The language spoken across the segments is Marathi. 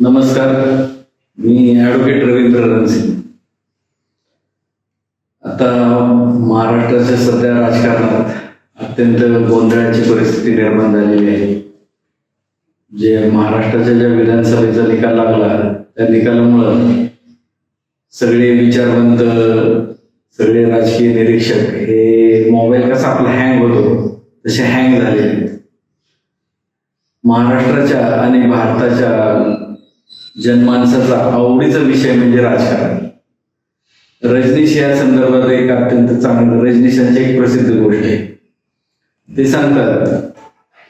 नमस्कार. मी ॲडव्होकेट रवींद्र रणसिंग. आता महाराष्ट्राच्या सध्या राजकारणात अत्यंत गोंधळाची परिस्थिती निर्माण झालेली आहे. जे महाराष्ट्राच्या ज्या विधानसभेचा निकाल लागला त्या निकालामुळं सगळे विचारवंत सगळे राजकीय निरीक्षक हे मोबाईल कसा आपला हँग होतो तसे हँग झालेले आहेत. महाराष्ट्राच्या आणि भारताच्या जनमानसाचा आवडीचा विषय म्हणजे राजकारण. रजनीश या संदर्भात एक अत्यंत चांगलं रजनीशांची एक प्रसिद्ध गोष्ट आहे. ते सांगतात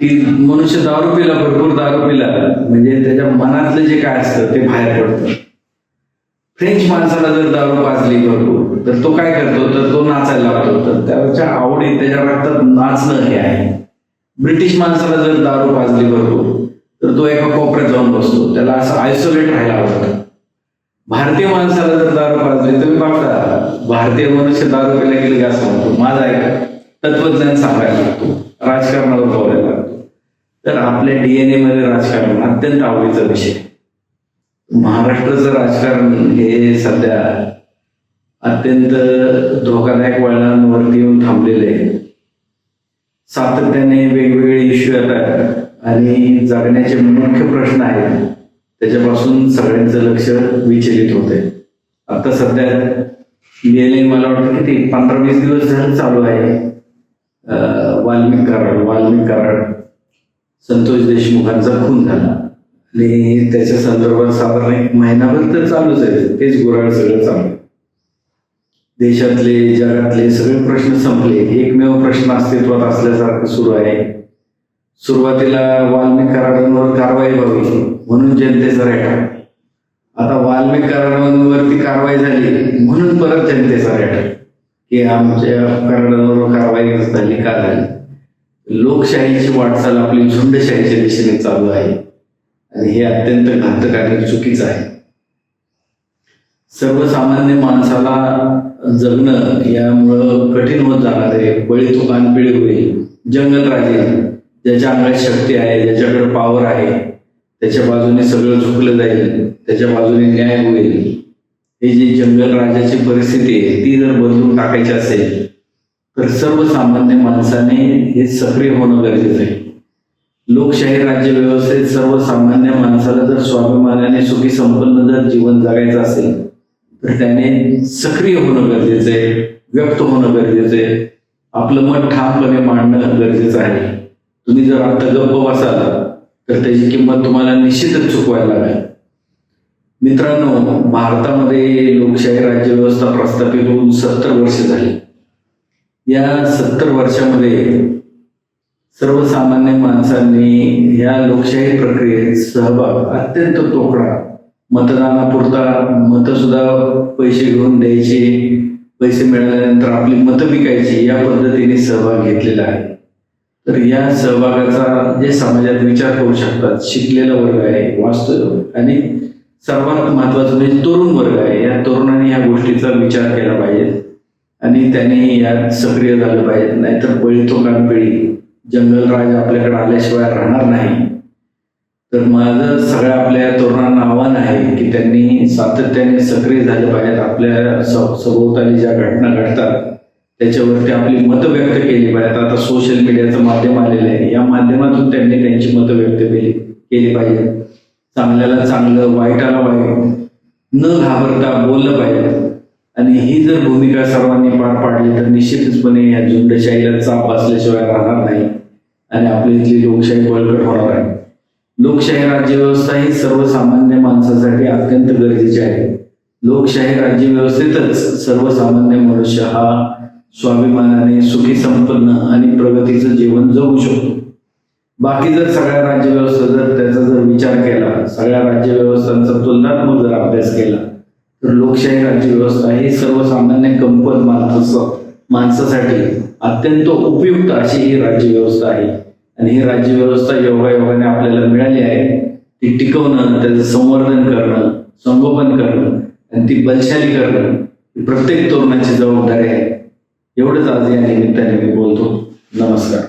की मनुष्य दारू पिला भरपूर दारू पिला म्हणजे त्याच्या मनातलं जे काय असतं ते बाहेर पडतं. फ्रेंच माणसाला जर दारू पाजली भरपूर तर तो काय करतो? तर तो नाचायला लागतो. तर त्याच्या आवडीत त्याच्या रक्तात नाचणं हे आहे. ब्रिटिश माणसाला जर दारू पाजली भरपूर तर तो एका कोपऱ्यात जाऊन बसतो. त्याला असं आयसोलेट राहायला आवडतं. भारतीय माणसाला जर दारू पाजले तुम्ही बघता भारतीय मनुष्य दारू पिला गेले असं म्हणतो माझा एक तत्वज्ञान सांगायला लागतो. राजकारणावर बोलायला लागतो. तर आपल्या डीएनए मध्ये राजकारण अत्यंत आवडीचा विषय. महाराष्ट्राचं राजकारण हे सध्या अत्यंत धोकादायक वळणांवरती येऊन थांबलेले आहे. सातत्याने वेगवेगळे इश्यू येतात. आणि जगण्याचे मुख्य प्रश्न आहेत. त्याच्यापासून सगळ्यांचं लक्ष विचलित होते आता सध्या गेले मला वाटतं किती? पंधरा वीस दिवस झाले चालू आहे. वाल्मिक कराड वाल्मिक कराड. संतोष देशमुखांचा खून झाला. आणि त्याच्या संदर्भात साधारण एक महिनाभर तर चालूच आहे. तेच गुराळ सगळं चालू देशातले जगातले सगळे प्रश्न संपले. एकमेव प्रश्न अस्तित्वात असल्यासारखं सुरू आहे. सुरुवातीला वाल्मिक करारांवर कारवाई व्हावी म्हणून जनतेचा रेटा. आता वाल्मिक करारांवरती कारवाई झाली म्हणून परत जनतेचा रेटा. की आमच्या करारांवर कारवाई झाली का झाली? लोकशाहीची वाटचाल आपली झुंडशाहीच्या दिशेने चालू आहे. आणि हे अत्यंत घातक आणि चुकीचं आहे. सर्वसामान्य माणसाला जगणं यामुळं कठीण होत जाणार आहे बळी तो कानपिळी होईल जंगल राजे ज्याच्या अंगात शक्ती आहे ज्याच्याकडे पॉवर आहे त्याच्या बाजूने सगळं झुकलं जाईल त्याच्या बाजूने न्याय होईल. हे जी जंगल राजाची परिस्थिती आहे ती जर बदलून टाकायची असेल तर सर्वसामान्य माणसाने हे सक्रिय होणं गरजेचं आहे. लोकशाही राज्य व्यवस्थेत सर्वसामान्य माणसाला जर स्वाभिमानाने सुखी संपन्न जर जीवन जगायचं असेल तर त्याने सक्रिय होणं गरजेचं आहे व्यक्त होणं गरजेचं आहे. आपलं मत ठामपणे मांडणं गरजेचं आहे. तुम्ही जर आता गप्प बसाल तर त्याची किंमत तुम्हाला निश्चितच चुकवायला लागेल. मित्रांनो भारतामध्ये लोकशाही राज्यव्यवस्था प्रस्थापित होऊन सत्तर वर्ष झाली. या सत्तर वर्षामध्ये सर्वसामान्य माणसांनी या लोकशाही प्रक्रियेत सहभाग अत्यंत तोकडा मतदानापुरता मतं सुद्धा पैसे घेऊन द्यायचे पैसे मिळाल्यानंतर आपली मतं विकायची या पद्धतीने सहभाग घेतलेला आहे. तर या सहभागाचा जे समाजात विचार करू शकतात शिकलेला वर्ग आहे वास्तव आणि सर्वात महत्वाचं म्हणजे तरुण वर्ग आहे. या तरुणांनी या गोष्टीचा विचार केला पाहिजे आणि त्यांनी यात सक्रिय झालं पाहिजे. नाहीतर बळी तो पिढी जंगलराज आपल्याकडे आल्याशिवाय राहणार नाही. तर माझं सगळ्या आपल्या तरुणांना आव्हान आहे की त्यांनी सातत्याने सक्रिय झाले पाहिजेत आपल्या सभोवताली ज्या घटना घडतात त्याच्यावरती आपली मतं व्यक्त केली पाहिजेत. आता सोशल मीडियाचं माध्यम आलेलं आहे. या माध्यमातून त्यांनी त्यांची मतं व्यक्त केली केली पाहिजे चांगल्याला चांगलं वाईटाला वाईट. न घाबरता बोललं पाहिजे आणि ही जर भूमिका सर्वांनी पार पाडली तर निश्चितचपणे या झुंडशाहीला चाप असल्याशिवाय राहणार नाही. आणि आपली इथली लोकशाही बळकट होणार आहे. लोकशाही राज्यव्यवस्था ही सर्वसामान्य माणसासाठी अत्यंत गरजेची आहे. लोकशाही राज्यव्यवस्थेतच सर्वसामान्य मनुष्य हा स्वाभिमानाने सुखी संपन्न आणि प्रगतीचं जीवन जगू शकतो. बाकी जर सगळ्या राज्यव्यवस्था जर त्याचा जर विचार केला सगळ्या राज्यव्यवस्थांचा तुलनात्मक जर अभ्यास केला तर लोकशाही राज्यव्यवस्था ही सर्वसामान्य कंपन माणसं माणसासाठी अत्यंत उपयुक्त अशी ही राज्यव्यवस्था आहे. आणि ही राज्यव्यवस्था योगायोगाने आपल्याला मिळाली आहे. ती टिकवणं त्याचं संवर्धन करणं संगोपन करणं आणि ती बलशाली करणं ही प्रत्येक तरुणाची जबाबदारी आहे. एवढंच आज या निमित्ताने मी बोलतो नमस्कार